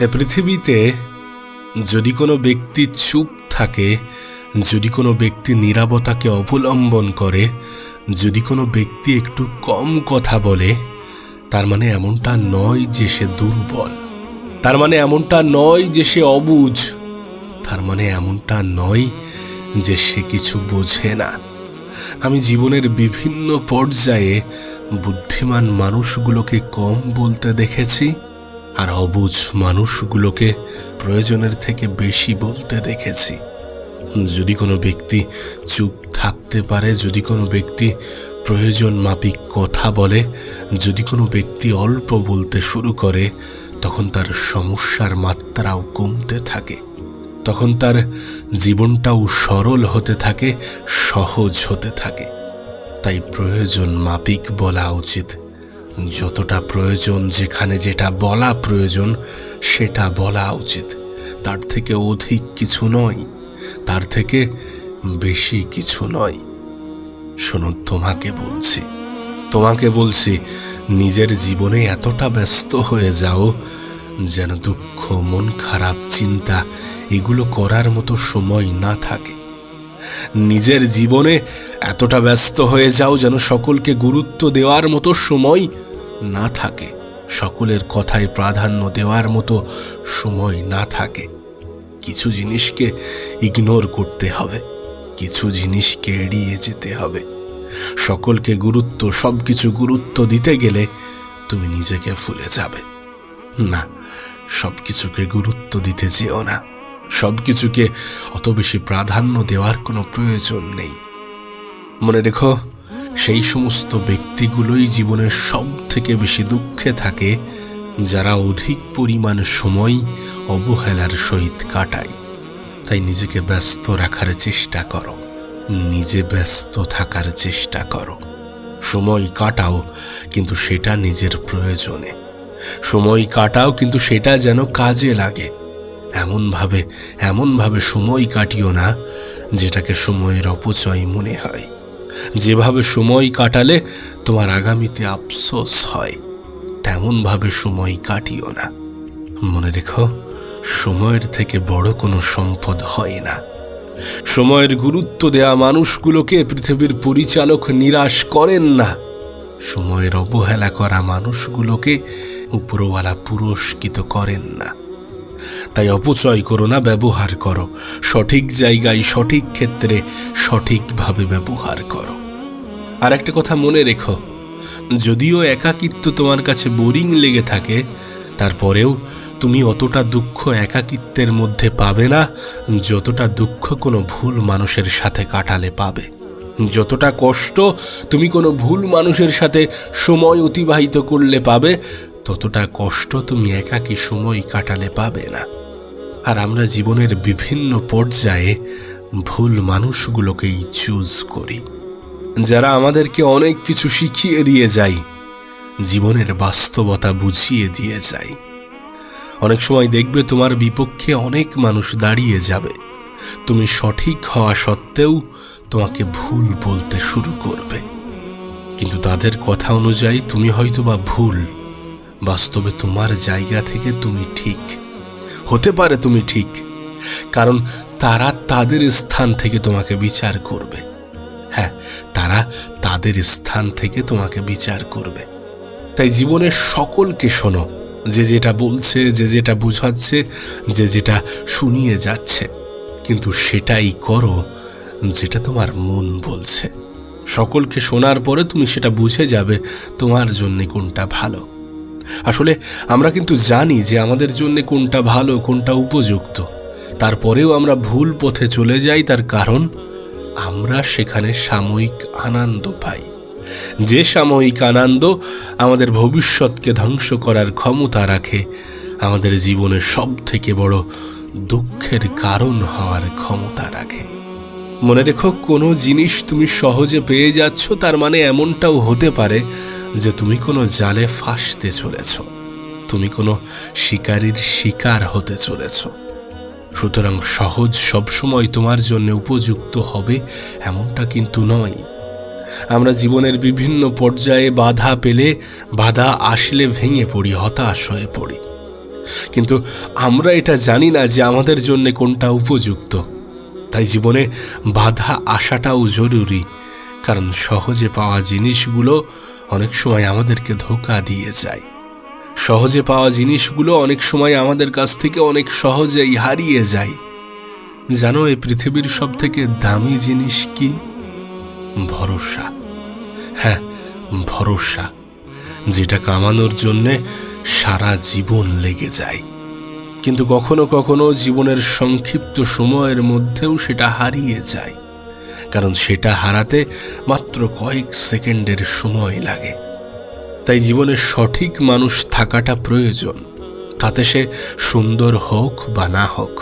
এ পৃথিবীতে যদি কোনো ব্যক্তি চুপ থাকে, যদি কোনো ব্যক্তি নীরবতাকে অবলম্বন করে, যদি কোনো ব্যক্তি একটু কম কথা বলে, তার মানে এমনটা নয় যে সে দুর্বল। তার মানে এমনটা নয় যে সে অবুঝ তার মানে এমনটা নয় যে সে কিছু বোঝে না। আমি জীবনের বিভিন্ন পর্যায়ে বুদ্ধিমান মানুষগুলোকে কম বলতে দেখেছি আর অবুঝ মানুষগুলোকে প্রয়োজনের থেকে বেশি বলতে দেখেছি। যদি কোনো ব্যক্তি চুপ থাকতে পারে, যদি কোনো ব্যক্তি প্রয়োজন মাফিক কথা বলে, যদি কোনো ব্যক্তি অল্প বলতে শুরু করে, তখন তার সমস্যার মাত্রাও কমতে থাকে। তখন তার জীবনটাও সরল হতে থাকে, সহজ হতে থাকে। তাই প্রয়োজন মাফিক বলা উচিত। যতটা প্রয়োজন, যেখানে যেটা বলা প্রয়োজন, সেটা বলা উচিত। তার থেকে অধিক কিছু নয়। তার থেকে বেশি কিছু নয়। শোনো, তোমাকে বলছি। তোমাকে বলছি, নিজের জীবনে এতটা ব্যস্ত হয়ে যাও, যেন দুঃখ, মন খারাপ, চিন্তা, এগুলো করার মতো সময় না থাকে। নিজের জীবনে এতটা ব্যস্ত হয়ে যাও যেন সকলকে গুরুত্ব দেওয়ার মতো সময় না থাকে। সকলের কথায় প্রাধান্য দেওয়ার মতো সময় না থাকে। কিছু জিনিসকে ইগনোর করতে হবে। কিছু জিনিসকে এড়িয়ে যেতে হবে। সকলকে গুরুত্ব সব কিছু গুরুত্ব দিতে গেলে তুমি নিজেকে ভুলে যাবে। না সব কিছুকে গুরুত্ব দিতে যেও না। সব কিছুকে অত বেশি প্রাধান্য দেওয়ার কোনো প্রয়োজন নেই। মনে রেখো, সেই সমস্ত ব্যক্তিগুলোই জীবনের সব থেকে বেশি দুঃখে থাকে, যারা অধিক পরিমাণ সময় অবহেলার সহিত কাটায়। তাই নিজেকে ব্যস্ত রাখার চেষ্টা করো। নিজে ব্যস্ত থাকার চেষ্টা করো। সময় কাটাও কিন্তু সেটা নিজের প্রয়োজনে। সময় কাটাও কিন্তু সেটা যেন কাজে লাগে। এমনভাবে এমনভাবে সময় কাটিও না, যেটাকে সময়ের অপচয় মনে হয়। যেভাবে সময় কাটালে তোমার আগামীতে আফসোস হয়, তেমনভাবে সময় কাটিও না। মনে রেখো, সময়ের থেকে বড় কোনো সম্পদ হয় না। সময়ের গুরুত্ব দেয়া মানুষগুলোকে পৃথিবীর পরিচালক নিরাশ করেন না। সময়ের অবহেলা করা মানুষগুলোকে উপরওয়ালা পুরস্কৃত করেন না। তাই অপচয় করো না, ব্যবহার করো। সঠিক জায়গায়, সঠিক ক্ষেত্রে, সঠিকভাবে ব্যবহার করো। আর একটা কথা মনে রেখো, যদিও একাকিত্ব তোমার কাছে বোরিং লেগে থাকে, তারপরেও তুমি অতটা দুঃখ একাকিত্বের মধ্যে পাবে না, যতটা দুঃখ কোনো ভুল মানুষের সাথে কাটালে পাবে। যতটা কষ্ট তুমি কোনো ভুল মানুষের সাথে সময় অতিবাহিত করলে পাবে ততটা কষ্ট তুমি একাকী সময় কাটালে পাবে না। আর আমরা জীবনের বিভিন্ন পর্যায়ে ভুল মানুষগুলোকেই চুজ করি। যারা আমাদেরকে অনেক কিছু শিখিয়ে দিয়ে যায়, জীবনের বাস্তবতা বুঝিয়ে দিয়ে যায়। অনেক সময় দেখবে তোমার বিপক্ষে অনেক মানুষ দাঁড়িয়ে যাবে। তুমি সঠিক হওয়া সত্ত্বেও তোমাকে ভুল বলতে শুরু করবে। কিন্তু তাদের কথা অনুযায়ী তুমি হয়তো বা ভুল বাস্তবে তোমার জায়গা থেকে তুমি ঠিক। হতে পারে তুমি ঠিক, কারণ তারা তাদের স্থান থেকে তোমাকে বিচার করবে। হ্যাঁ তারা তাদের স্থান থেকে তোমাকে বিচার করবে। তাই জীবনের সকলকে শোনো, যে যেটা বলছে, যে যেটা বোঝাচ্ছে, যে যেটা শুনিয়ে যাচ্ছে। কিন্তু সেটাই করো যেটা তোমার মন বলছে। সকলকে শোনার পরে তুমি সেটা বুঝে যাবে তোমার জন্যে কোনটা ভালো। আসলে আমরা কিন্তু জানি যে আমাদের জন্য কোনটা ভালো, কোনটা উপযুক্ত। তারপরেও আমরা ভুল পথে চলে যাই, তার কারণ আমরা সেখানে সাময়িক আনন্দ পাই। যে সাময়িক আনন্দ আমাদের ভবিষ্যৎকে ধ্বংস করার ক্ষমতা রাখে, আমাদের জীবনের সব থেকে বড় দুঃখের কারণ হওয়ার ক্ষমতা রাখে। মনে রেখো, কোনো জিনিস তুমি সহজে পেয়ে যাচ্ছ, তার মানে এমনটাও হতে পারে যে তুমি কোনো জালে ফাঁসতে চলেছ, তুমি কোনো শিকারীর শিকার হতে চলেছ। সুতরাং সহজ সবসময় তোমার জন্য উপযুক্ত হবে এমনটা কিন্তু নয়। আমরা জীবনের বিভিন্ন পর্যায়ে বাধা পেলে বাধা আসলে ভেঙে পড়ি, হতাশ হয়ে পড়ি। কিন্তু আমরা এটা জানি না যে আমাদের জন্য কোনটা উপযুক্ত। তাই জীবনে বাধা আসাটাও জরুরি। কারণ সহজে পাওয়া জিনিসগুলো অনেক সময় আমাদেরকে ধোকা দিয়ে যায়। সহজে পাওয়া জিনিসগুলো অনেক সময় আমাদের কাছ থেকে অনেক সহজেই হারিয়ে যায়। জানো এই পৃথিবীর সব থেকে দামি জিনিস কি? ভরসা। হ্যাঁ ভরসা। যেটা কামানোর জন্যে সারা জীবন লেগে যায়। কিন্তু কখনো কখনো জীবনের সংক্ষিপ্ত সময়ের মধ্যেও সেটা হারিয়ে যায়। কারণ সেটা হারাতে মাত্র কয়েক সেকেন্ডের সময় লাগে। তাই জীবনে সঠিক মানুষ থাকাটা প্রয়োজন, তাতে সে সুন্দর হোক বা না হোক।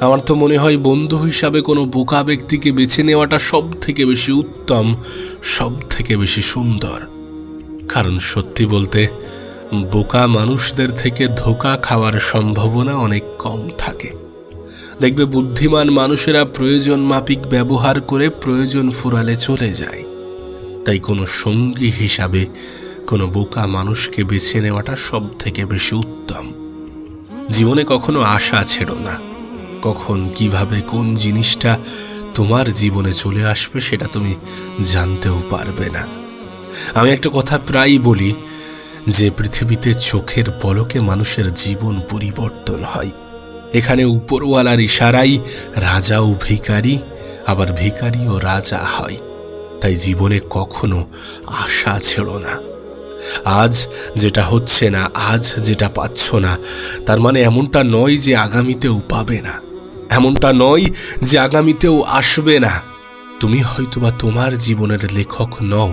আমার তো মনে হয় বন্ধু হিসাবে কোনো বোকা ব্যক্তিকে বেছে নেওয়াটা সব থেকে বেশি উত্তম সব থেকে বেশি সুন্দর। কারণ সত্যি বলতে, বোকা মানুষদের থেকে ধোকা খাওয়ার সম্ভাবনা অনেক কম থাকে। দেখবে বুদ্ধিমান মানুষেরা প্রয়োজন মাফিক ব্যবহার করে প্রয়োজন ফুরালে চলে যায়। তাই কোনো সঙ্গী হিসাবে কোনো বোকা মানুষকে বেছে নেওয়াটা সব থেকে বেশি উত্তম। জীবনে কখনো আশা ছেড়ো না। কখন, কীভাবে, কোন জিনিসটা তোমার জীবনে চলে আসবে সেটা তুমি জানতেও পারবে না। আমি একটা কথা প্রায়ই বলি যে, পৃথিবীতে চোখের পলকে মানুষের জীবন পরিবর্তন হয়। এখানে উপরওয়ালার ইশারাই রাজা ও ভিখারি, আবার ভিখারি ও রাজা হয়। তাই জীবনে কখনো আশা ছেড়ো না। আজ যেটা হচ্ছে না, আজ যেটা পাচ্ছ না, তার মানে এমনটা নয় যে আগামীতেও পাবে না। এমনটা নয় যে আগামীতেও আসবে না। তুমি হয়তোবা তোমার জীবনের লেখক নও,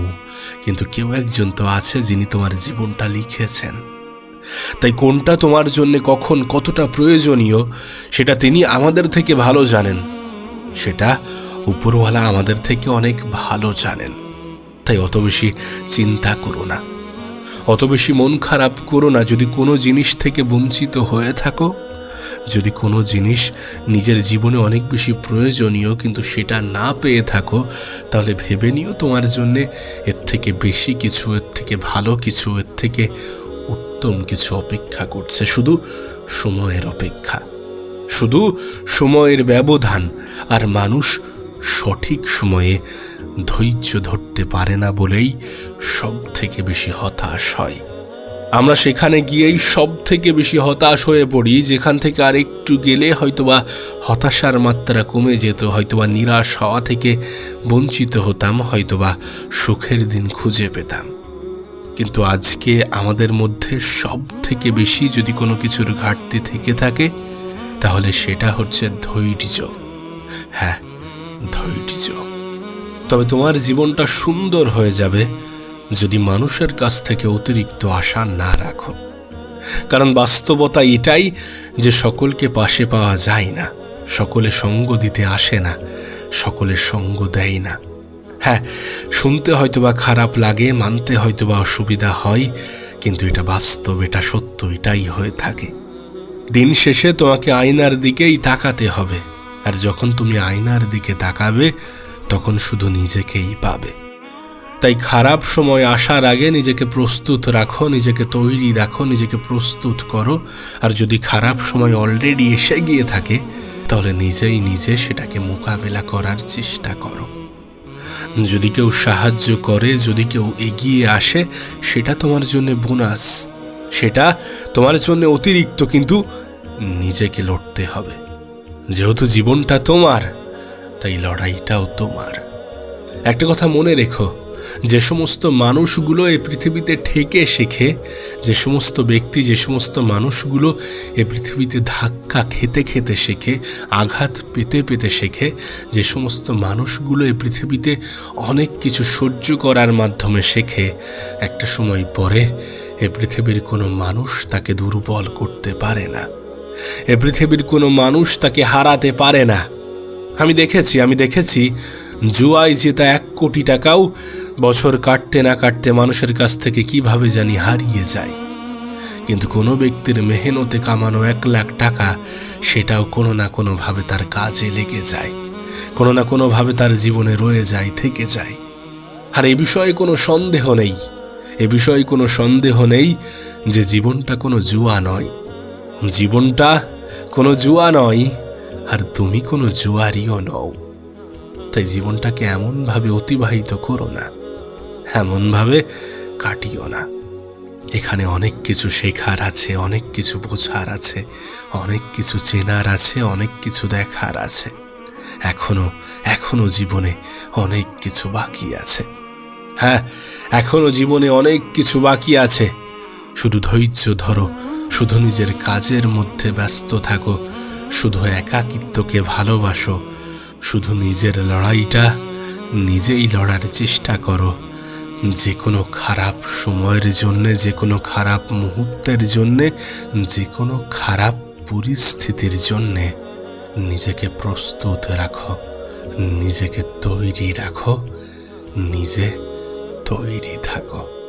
কিন্তু কেউ একজন তো আছে যিনি তোমার জীবনটা লিখেছেন। তাই কোনটা তোমার জন্য কখন কতটা প্রয়োজনীয়, সেটা তিনি আমাদের থেকে ভালো জানেন। সেটা উপরওয়ালা আমাদের থেকে অনেক ভালো জানেন। তাই অত বেশি চিন্তা করো না। অত বেশি মন খারাপ করো না যদি কোনো জিনিস থেকে বঞ্চিত হয়ে থাকো। যদি কোনো জিনিস নিজের জীবনে অনেক বেশি প্রয়োজনীয় কিন্তু সেটা না পেয়ে থাকো, তাহলে ভেবে নিও তোমার জন্যে এর থেকে বেশি কিছু, এর থেকে ভালো কিছু, এর থেকে উত্তম কিছু অপেক্ষা করছে, শুধু সময়ের অপেক্ষা। শুধু সময়ের ব্যবধান, আর মানুষ সঠিক সময়ে ধৈর্য ধরতে পারে না বলেই সব থেকে বেশি হতাশ হয়। আমরা সেখানে গিয়েই সব থেকে বেশি হতাশ হয়ে পড়ি, যেখান থেকে আর একটু গেলে হয়তোবা হতাশার মাত্রা কমে যেত, হয়তোবা নিরাশ হওয়া থেকে বঞ্চিত হতাম, হয়তোবা সুখের দিন খুঁজে পেতাম। কিন্তু আজকে আমাদের মধ্যে সব থেকে বেশি যদি কোনো কিছুর ঘাটতি থেকে থাকে, তাহলে সেটা হচ্ছে ধৈর্য। হ্যাঁ ধৈর্য। তবে তোমার জীবনটা সুন্দর হয়ে যাবে যদি মানুষের কাছ থেকে অতিরিক্ত আশা না রাখো। কারণ বাস্তবতা এটাই যে সকলকে পাশে পাওয়া যায় না, সকলে সঙ্গ দিতে আসে না, সকলে সঙ্গ দেয় না। হ্যাঁ শুনতে হয়তোবা খারাপ লাগে, মানতে হয়তোবা অসুবিধা হয়, কিন্তু এটা বাস্তব, এটা সত্য, এটাই হয়ে থাকে। দিন শেষে তোমাকে আয়নার দিকেই তাকাতে হবে, আর যখন তুমি আয়নার দিকে তাকাবে, তখন শুধু নিজেকেই পাবে। তাই খারাপ সময় আসার আগে নিজেকে প্রস্তুত রাখো, নিজেকে তৈরি রাখো, নিজেকে প্রস্তুত করো, আর যদি খারাপ সময় অলরেডি এসে গিয়ে থাকে, তাহলে নিজেই নিজে সেটাকে মোকাবেলা করার চেষ্টা করো। যদি কেউ সাহায্য করে, যদি কেউ এগিয়ে আসে, সেটা তোমার জন্য বোনাস। সেটা তোমার জন্য অতিরিক্ত, কিন্তু নিজেকে লড়তে হবে। যেহেতু জীবনটা তোমার, তাই লড়াইটাও তোমার। একটা কথা মনে রেখো যে সমস্ত মানুষগুলো এই পৃথিবীতে ঠেকে শেখে, যে সমস্ত ব্যক্তি, যে সমস্ত মানুষগুলো এ পৃথিবীতে ধাক্কা খেতে খেতে শেখে, আঘাত পেতে পেতে শেখে, যে সমস্ত মানুষগুলো এ পৃথিবীতে অনেক কিছু সহ্য করার মাধ্যমে শেখে, একটা সময় পরে এ পৃথিবীর কোনো মানুষ তাকে দুর্বল করতে পারে না। এ পৃথিবীর কোনো মানুষ তাকে হারাতে পারে না। আমি দেখেছি আমি দেখেছি, জুয়ায় জেতা এক কোটি টাকাও বছর কাটতে না কাটতে মানুষের কাছ থেকে কীভাবে জানি হারিয়ে যায় কিন্তু কোনো ব্যক্তির মেহনতে কামানো এক লাখ টাকা সেটাও কোনো না কোনোভাবে তার কাজে লেগে যায়, কোনো না কোনোভাবে তার জীবনে রয়ে যায়, থেকে যায়। আর এ বিষয়ে কোনো সন্দেহ নেই, এ বিষয়ে কোনো সন্দেহ নেই যে জীবনটা কোনো জুয়া নয়। জীবনটা কোনো জুয়া নয়, আর তুমি কোনো জুয়ারিও নও। তাই জীবনটাকে এমনভাবে অতিবাহিত করো না। এমনভাবে কাটিও না। এখানে অনেক কিছু শেখার আছে, অনেক কিছু বোঝার আছে, অনেক কিছু চেনার আছে, অনেক কিছু দেখার আছে। এখনও এখনও জীবনে অনেক কিছু বাকি আছে। হ্যাঁ এখনও জীবনে অনেক কিছু বাকি আছে। শুধু ধৈর্য ধরো, শুধু নিজের কাজের মধ্যে ব্যস্ত থাকো, শুধু একাকিত্বকে ভালোবাসো, শুধু নিজের লড়াইটা নিজেই লড়ার চেষ্টা করো। যে কোনো খারাপ সময়ের জন্যে যে কোনো খারাপ মুহূর্তের জন্যে যে কোনো খারাপ পরিস্থিতির জন্যে নিজেকে প্রস্তুত রাখো, নিজেকে তৈরি রাখো, নিজে তৈরি থাকো।